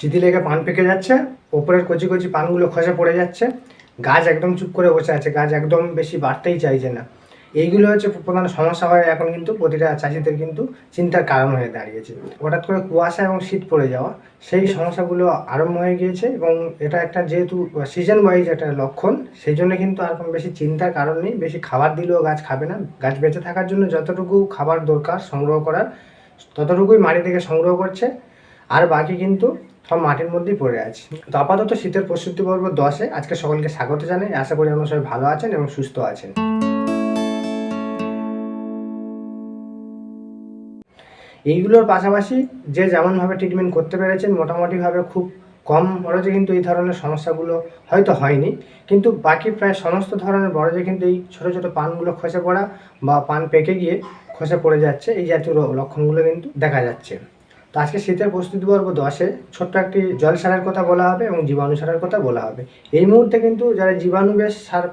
চিঠি লেগে পান পেকে যাচ্ছে, ওপরের কচি কচি পানগুলো খসে পড়ে যাচ্ছে, গাছ একদম চুপ করে বসে আছে, গাছ একদম বেশি বাড়তেই চাইছে না। এইগুলো হচ্ছে প্রধান সমস্যা হয় এখন কিন্তু প্রতিটা চাষিদের কিন্তু চিন্তার কারণ হয়ে দাঁড়িয়েছে। হঠাৎ করে কুয়াশা এবং শীত পড়ে যাওয়া, সেই সমস্যাগুলো আরম্ভ হয়ে গিয়েছে এবং এটা একটা যেহেতু সিজন ওয়াইজ একটা লক্ষণ, সেই জন্য কিন্তু আর কোনো বেশি চিন্তার কারণ নেই, বেশি খাবার দিলেও গাছ খাবে না। গাছ বেঁচে থাকার জন্য যতটুকু খাবার দরকার সংগ্রহ করার, ততটুকুই মাটি থেকে সংগ্রহ করছে। আর বাকি কিন্তু সব মাটির মধ্যেই পড়ে আছে। তো আপাতত শীতের প্রস্তুতি পর্ব দশে। আজকে সকলকে স্বাগত জানাই। আশা করি আপনারা সবাই ভালো আছেন এবং সুস্থ আছেন। এইগুলোর পাশাপাশি যে যেমনভাবে ট্রিটমেন্ট করতে পেরেছেন, মোটামুটিভাবে খুব কম বড়জে কিন্তু এই ধরনের সমস্যাগুলো হয়তো হয়নি। কিন্তু বাকি প্রায় সমস্ত ধরনের বড়জে কিন্তু এই ছোটো ছোটো পানগুলো খসে পড়া বা পান পেকে গিয়ে খসে পড়ে যাচ্ছে। এই জাতীয় লক্ষণগুলো কিন্তু দেখা যাচ্ছে। তো আজকে শীতের প্রস্তুতি পর্ব দশে। ছোট্ট একটি জল সারের কথা বলা হবে এবং জীবাণু সারের কথা বলা হবে। এই মুহূর্তে কিন্তু যারা জীবাণু বেশ সার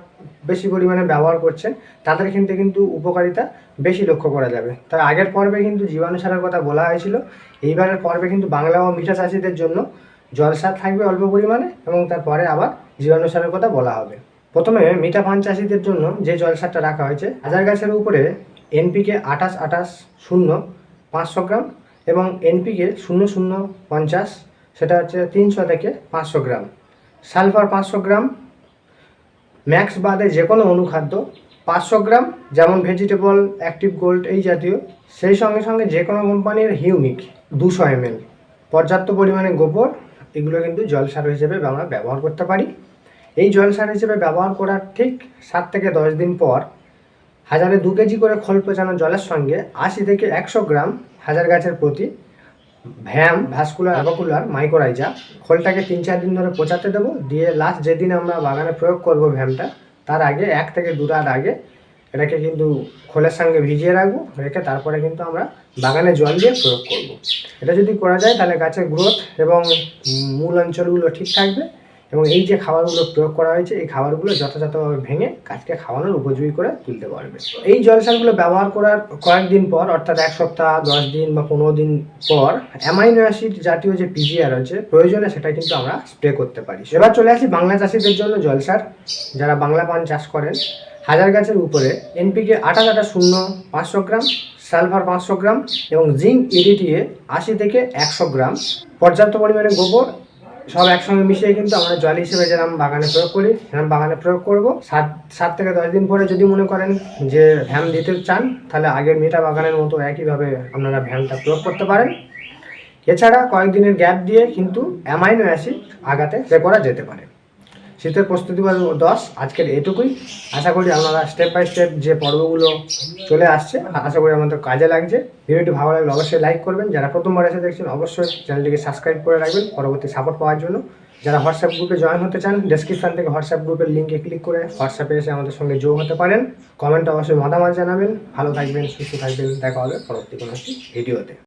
বেশি পরিমাণে ব্যবহার করছেন, তাদের কিন্তু কিন্তু উপকারিতা বেশি লক্ষ্য করা যাবে। তাই আগের পর্বে কিন্তু জীবাণু সারের কথা বলা হয়েছিল। এইবারের পর্বে কিন্তু বাংলা ও মিঠা চাষিদের জন্য জল সার থাকবে অল্প পরিমাণে এবং তারপরে আবার জীবাণু সারের কথা বলা হবে। প্রথমে মিঠা পান চাষিদের জন্য যে জল সারটা রাখা হয়েছে হাজার গাছের উপরে এনপিকে আঠাশ আঠাশ শূন্য পাঁচশো গ্রাম এবং এনপিকে শূন্য শূন্য পঞ্চাশ, সেটা হচ্ছে তিনশো থেকে পাঁচশো গ্রাম। সালফার পাঁচশো গ্রাম, ম্যাক্স বাদে যে কোনো অনুখাদ্য পাঁচশো গ্রাম, যেমন ভেজিটেবল অ্যাক্টিভ গোল্ড এই জাতীয়। সেই সঙ্গে সঙ্গে যে কোনো কোম্পানির হিউমিক দুশো এমএল পর্যাপ্ত পরিমাণে গোবর, এগুলো কিন্তু জল সার হিসেবে আমরা ব্যবহার করতে পারি। এই জল সার হিসেবে ব্যবহার করার ঠিক সাত থেকে দশ দিন পর, হাজারে দু কেজি করে খোল পচানো জলের সঙ্গে আশি থেকে একশো গ্রাম হাজার গাছের প্রতি, ভ্যাম, ভাস্কুলার, অ্যাভাকুলার মাইক্রোরাইজা খোলটাকে তিন চার দিন ধরে পচাতে দেবো, দিয়ে লাস্ট যেদিন আমরা বাগানে প্রয়োগ করব ভ্যামটা, তার আগে, এক থেকে দু রাত আগে, এটাকে কিন্তু খোলের সঙ্গে ভিজিয়ে রাখব, রেখে তারপরে কিন্তু আমরা বাগানে জল দিয়ে প্রয়োগ করব। এটা যদি করা যায়, তাহলে গাছের গ্রোথ এবং মূল অঞ্চলগুলো ঠিক থাকবে এবং এই যে খাবারগুলো প্রয়োগ করা হয়েছে, এই খাবারগুলো যথাযথভাবে ভেঙে গাছকে খাওয়ানোর উপযোগী করে তুলতে পারবে। এই জলসারগুলো ব্যবহার করার কয়েকদিন পর, অর্থাৎ এক সপ্তাহ, দশ দিন বা পনেরো দিন পর, অ্যামাইনো অ্যাসিড জাতীয় যে পিজিআর আছে, প্রয়োজনে সেটা কিন্তু আমরা স্প্রে করতে পারি। এবার চলে আসি বাংলা চাষিদের জন্য জলসার যারা বাংলা পান চাষ করেন, হাজার গাছের উপরে এনপিকে আটা আটা শূন্য, পাঁচশো গ্রাম, সালফার পাঁচশো গ্রাম এবং জিঙ্ক ইডিটিএ আশি থেকে একশো গ্রাম। পর্যাপ্ত পরিমাণে গোবর সব একসঙ্গে মিশিয়ে কিন্তু আমরা জল হিসেবে যেরকম বাগানে প্রয়োগ করি, সেরকম বাগানে প্রয়োগ করব। সাত সাত থেকে দশ দিন পরে যদি মনে করেন যে ভ্যাম দিতে চান, তাহলে আগের মেটা বাগানের মতো একইভাবে আপনারা ভ্যামটা প্রয়োগ করতে পারেন। এছাড়া কয়েকদিনের গ্যাপ দিয়ে কিন্তু অ্যামাইনো অ্যাসিড আগাতে স্প্রে করা যেতে পারে। শীতের প্রস্তুতি পর্ব দশ, আজকের এটুকুই। আশা করি আপনারা স্টেপ বাই স্টেপ যে পর্বগুলো চলে আসছে, আশা করি আমাদের কাজে লাগছে। ভিডিওটি ভালো লাগলে অবশ্যই লাইক করবেন। যারা প্রথমবার এসে দেখছেন, অবশ্যই চ্যানেলটিকে সাবস্ক্রাইব করে রাখবেন, পরবর্তী সাপোর্ট পাওয়ার জন্য। যারা হোয়াটসঅ্যাপ গ্রুপে জয়েন হতে চান ডেসক্রিপশন থেকে হোয়াটসঅ্যাপ গ্রুপের লিঙ্কে ক্লিক করে হোয়াটসঅ্যাপে এসে আমাদের সঙ্গে যোগ হতে পারেন। কমেন্টে অবশ্যই মতামত জানাবেন। ভালো থাকবেন, সুস্থ থাকবেন, দেখা হবে পরবর্তী কোনো ভিডিওতে